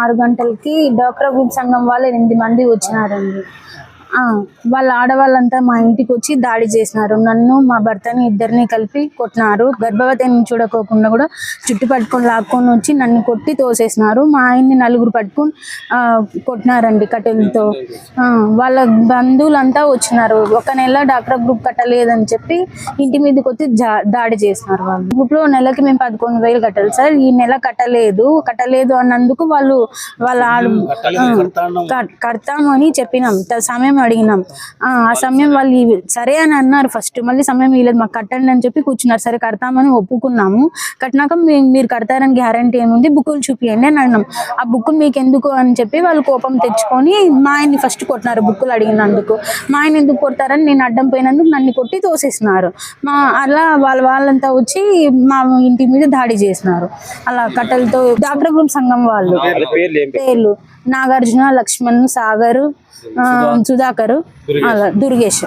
ఆరు గంటలకి doctor group సంఘం వాళ్ళు ఎనిమిది మంది వచ్చినారండి. వాళ్ళ ఆడవాళ్ళంతా మా ఇంటికి వచ్చి దాడి చేసినారు. నన్ను మా భర్తని ఇద్దరిని కలిపి కొట్టినారు. గర్భవతిని చూడకోకుండా కూడా చుట్టు పట్టుకొని లాక్కొని వచ్చి నన్ను కొట్టి తోసేసినారు. మా ఆయన్ని నలుగురు పట్టుకొని కొట్టినారండి కట్టెలతో. ఆ, వాళ్ళ బంధువులంతా వచ్చినారు. ఒక నెల డాక్టర్ గ్రూప్ కట్టలేదని చెప్పి ఇంటి మీదకి వచ్చి దాడి చేసినారు వాళ్ళు. గ్రూప్లో నెలకి మేము పదకొండు వేలు కట్టాలి సార్. ఈ నెల కట్టలేదు. కట్టలేదు అన్నందుకు వాళ్ళు వాళ్ళ కడతామని చెప్పినాం. సమయం అడిగినాం. ఆ ఆ సమయం వాళ్ళు సరే అని అన్నారు ఫస్ట్. మళ్ళీ సమయం ఇవ్వలేదు మాకు కట్టండి అని చెప్పి కూర్చున్నారు. సరే కడతామని ఒప్పుకున్నాము. కట్టినాక మీరు కడతారని గ్యారంటీ ఏముంది? బుక్కులు చూపియండి అని అన్నాం. ఆ బుక్ మీకు ఎందుకు అని చెప్పి వాళ్ళు కోపం తెచ్చుకొని మా ఆయన్ని ఫస్ట్ కొట్టినారు బుక్కులు అడిగినందుకు. మా ఆయన ఎందుకు కొడతారని నేను అడ్డం పోయినందుకు నన్ను కొట్టి తోసేసినారు. మా అలా వాళ్ళ వాళ్ళంతా వచ్చి మా ఇంటి మీద దాడి చేసినారు. అలా కట్టెలతో డాక్టర్ గ్రూప్ సంఘం వాళ్ళు. పేర్లు. నాగార్జున లక్ష్మణ్ సాగర్ ఆ, సుధాకర్ అలా దుర్గేష్.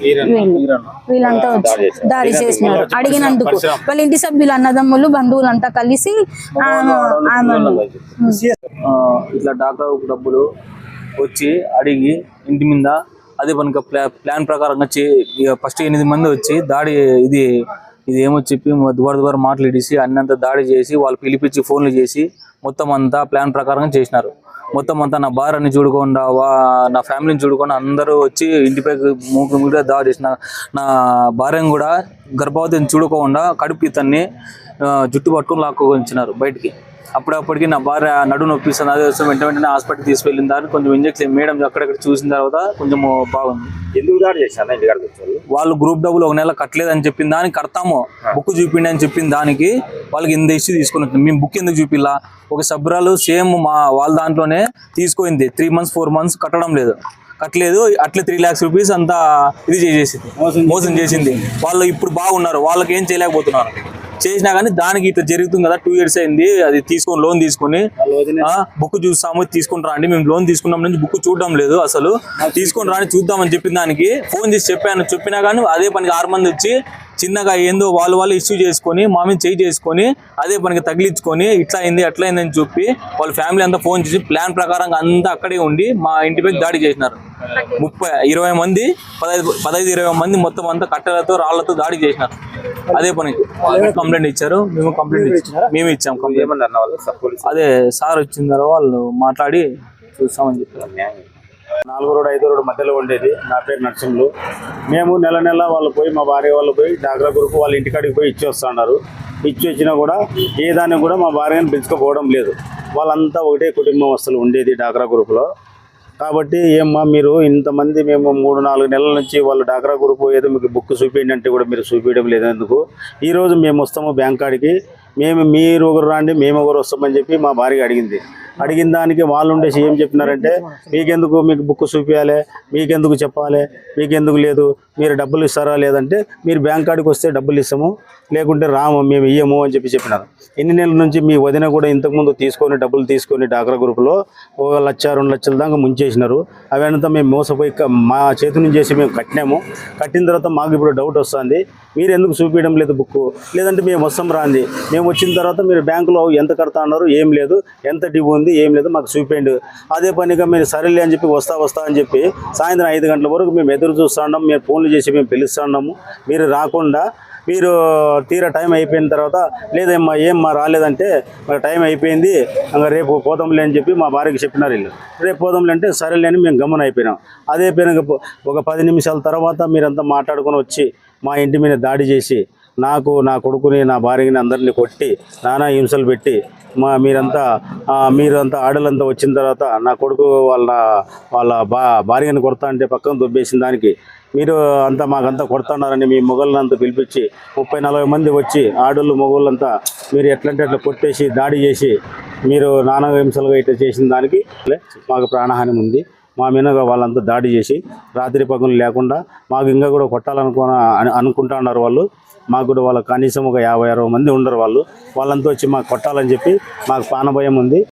వీళ్ళు. వీళ్ళంతా వచ్చి దాడి చేసినారు. అడిగినందుకు. వాళ్ళ ఇంటి సభ్యులు అన్నదమ్ములు బంధువులంతా కలిసి ఇట్లా డాక్టర్ డబ్బులు వచ్చి అడిగి ఇంటి మీద అదే పనిక ప్లా ప్లాన్ ప్రకారంగా ఫస్ట్ ఎనిమిది మంది వచ్చి దాడి ఇది ఇది ఏమో చెప్పి దుబారు దుబారు మాట్లాడేసి అన్నంత దాడి చేసి వాళ్ళు పిలిపించి ఫోన్లు చేసి మొత్తం అంతా ప్లాన్ ప్రకారంగా చేసినారు. మొత్తం అంతా నా భార్యని చూడకుండా వా నా ఫ్యామిలీని చూడకుండా అందరూ వచ్చి ఇంటిపై మూకు మీద దాడి చేసిన నా భార్యను కూడా గర్భవతిని చూడకుండా కడుపు ఇతన్ని ఆ, జుట్టు పట్టుకొని లాక్కొచ్చినారు బయటికి. అప్పుడప్పటికి నా భార్య నడు నొప్పిస్తుంది. అదే వస్తే వెంట వెంటనే హాస్పిటల్ తీసుకెళ్ళిన దాన్ని కొంచెం ఇంజక్షన్ మేడం అక్కడక్కడ చూసిన తర్వాత కొంచెం బాగుంది. ఎందుకు దాడి చేశాను వాళ్ళు గ్రూప్ డబ్బులు ఒక నెల కట్టలేదని చెప్పిన దానికి కడతాము. బుక్ చూపిండి అని చెప్పిన దానికి. వాళ్ళకి ఇంత ఇష్యూ తీసుకొని వచ్చింది. మేము బుక్ ఎందుకు చూపిల్లా ఒక సబ్రాలు సేమ్ మా వాళ్ళ దాంట్లోనే తీసుకుంది త్రీ మంత్స్ ఫోర్ మంత్స్ కట్టడం లేదు. కట్టలేదు. అట్లే త్రీ లాక్స్ రూపీస్ అంతా ఇది చేసేసింది. మోసం చేసింది. వాళ్ళు ఇప్పుడు బాగున్నారు. వాళ్ళకి ఏం చేయలేకపోతున్నారు. చేసినా కానీ దానికి ఇట్లా జరుగుతుంది కదా టూ ఇయర్స్ అయింది అది తీసుకొని లోన్ తీసుకొని. బుక్ చూస్తాము తీసుకుని రండి మేము లోన్ తీసుకున్నాం నుంచి బుక్ చూడడం లేదు అసలు. తీసుకొని రాని చూద్దామని చెప్పిన దానికి ఫోన్ చేసి చెప్పాను. చెప్పినా కానీ అదే పనికి ఆరు మంది వచ్చి చిన్నగా ఏందో వాళ్ళు వాళ్ళు ఇష్యూ చేసుకొని మా మీద చేయి చేసుకొని అదే పనికి తగిలించుకొని ఇట్లా అయింది అట్లా అయింది అని చెప్పి వాళ్ళ ఫ్యామిలీ అంతా ఫోన్ చేసి ప్లాన్ ప్రకారం అంతా అక్కడే ఉండి మా ఇంటిపై దాడి చేసినారు. ముప్పై ఇరవై మంది పదహైదు పదహైదు ఇరవై మంది మొత్తం అంతా కట్టెలతో రాళ్ళతో దాడి చేసినారు. అదే పనికి కంప్లైంట్ ఇచ్చారు మేము కంప్లైంట్ ఇచ్చాం. మేము ఇచ్చాం కంప్లైంట్ అదే సార్ వచ్చిన తర్వాత వాళ్ళు మాట్లాడి చూస్తామని చెప్పారు. నాలుగో రోడ్ ఐదో రోడ్ మధ్యలో ఉండేది. నా పేరు నరసింహులు. మేము నెల నెల వాళ్ళు పోయి మా భార్య వాళ్ళు పోయి డాక్రా గ్రూప్ వాళ్ళ ఇంటికాడికి పోయి ఇచ్చి వస్తున్నారు ఇచ్చి వచ్చినా కూడా ఏ దానికి కూడా మా భార్యను పిలుచుకోపోవడం లేదు. వాళ్ళంతా ఒకటే కుటుంబం వస్తువులు ఉండేది డాక్రా గ్రూప్లో కాబట్టి ఏమ్మా మీరు ఇంతమంది మేము మూడు నాలుగు నెలల నుంచి వాళ్ళు డాక్రా గ్రూప్ ఏదో మీకు బుక్ చూపించండి అంటే కూడా మీరు చూపించడం లేదు ఎందుకు? ఈరోజు మేము వస్తాము బ్యాంక్ కాడికి. మేము మీరు ఒకరు రాండి మేము ఒకరు వస్తామని చెప్పి మా భార్య అడిగింది. అడిగిన దానికి వాళ్ళు ఉండేసి ఏం చెప్పినారంటే మీకెందుకు మీకు బుక్ చూపించాలి మీకెందుకు చెప్పాలి? మీకెందుకు లేదు? మీరు డబ్బులు ఇస్తారా లేదంటే మీరు బ్యాంక్ కాడికి వస్తే డబ్బులు ఇస్తాము లేకుంటే రాము మేము ఇయ్యము అని చెప్పి చెప్పినారు. ఎన్ని నెలల నుంచి మీ వదిన కూడా ఇంతకుముందు తీసుకొని డబ్బులు తీసుకొని డాక్రా గ్రూప్లో ఒక లక్ష రెండు లక్షల దాకా ముంచేసినారు. అవంతా మేము మోసపోయి మా చేతి నుంచి చేసి మేము కట్టినాము. కట్టిన తర్వాత మాకు ఇప్పుడు డౌట్ వస్తుంది మీరు ఎందుకు చూపించడం లేదు బుక్ లేదంటే మేము వస్తాం రాంది మేము వచ్చిన తర్వాత మీరు బ్యాంకులో ఎంత కడతా అన్నారు ఏం లేదు. ఎంత డివ్ ఉంది ఏం లేదు మాకు చూపిండు. అదే పనిగా మీరు సరేలే అని చెప్పి వస్తా వస్తా అని చెప్పి సాయంత్రం ఐదు గంటల వరకు మేము ఎదురు చూస్తున్నాం మేము ఫోన్లు చేసి మేము పిలుస్తున్నాము మీరు రాకుండా మీరు తీరా టైం అయిపోయిన తర్వాత లేదమ్మా ఏమ్మా రాలేదంటే మాకు టైం అయిపోయింది ఇంకా రేపు పోదాంలే అని చెప్పి మా భార్యకి చెప్పినారు వీళ్ళు. రేపు పోదాంలే అంటే సరేలే అని మేము గమనం అయిపోయినాం. అదే పోయినాక ఒక పది నిమిషాల తర్వాత మీరంతా మాట్లాడుకొని వచ్చి మా ఇంటి మీద దాడి చేసి నాకు నా కొడుకుని నా భార్యని అందరినీ కొట్టి నానా హింసలు పెట్టి మా మీరంతా మీరంతా ఆడలంతా వచ్చిన తర్వాత నా కొడుకు వాళ్ళ వాళ్ళ బా భార్యని కొడతా అంటే పక్కన దుబ్బేసిన దానికి మీరు అంతా మాకంతా కొడుతున్నారని మీ మొగళ్ళనంతా పిలిపించి ముప్పై నలభై మంది వచ్చి ఆడోళ్ళు మొగోళ్ళంతా మీరు ఎట్లంటే అట్లా కొట్టేసి దాడి చేసి మీరు నానా హింసలుగా ఇట్లా చేసిన దానికి మాకు ప్రాణహాని ఉంది. మా మీద వాళ్ళంతా దాడి చేసి రాత్రి పగులు లేకుండా మాకు ఇంకా కూడా కొట్టాలనుకున్న అని అనుకుంటా ఉన్నారు వాళ్ళు. మాకు కూడా వాళ్ళ కనీసం ఒక యాభై అరవై మంది ఉండరు వాళ్ళు. వాళ్ళంతా వచ్చి మాకు కొట్టాలని చెప్పి మాకు ప్రాణభయం ఉంది.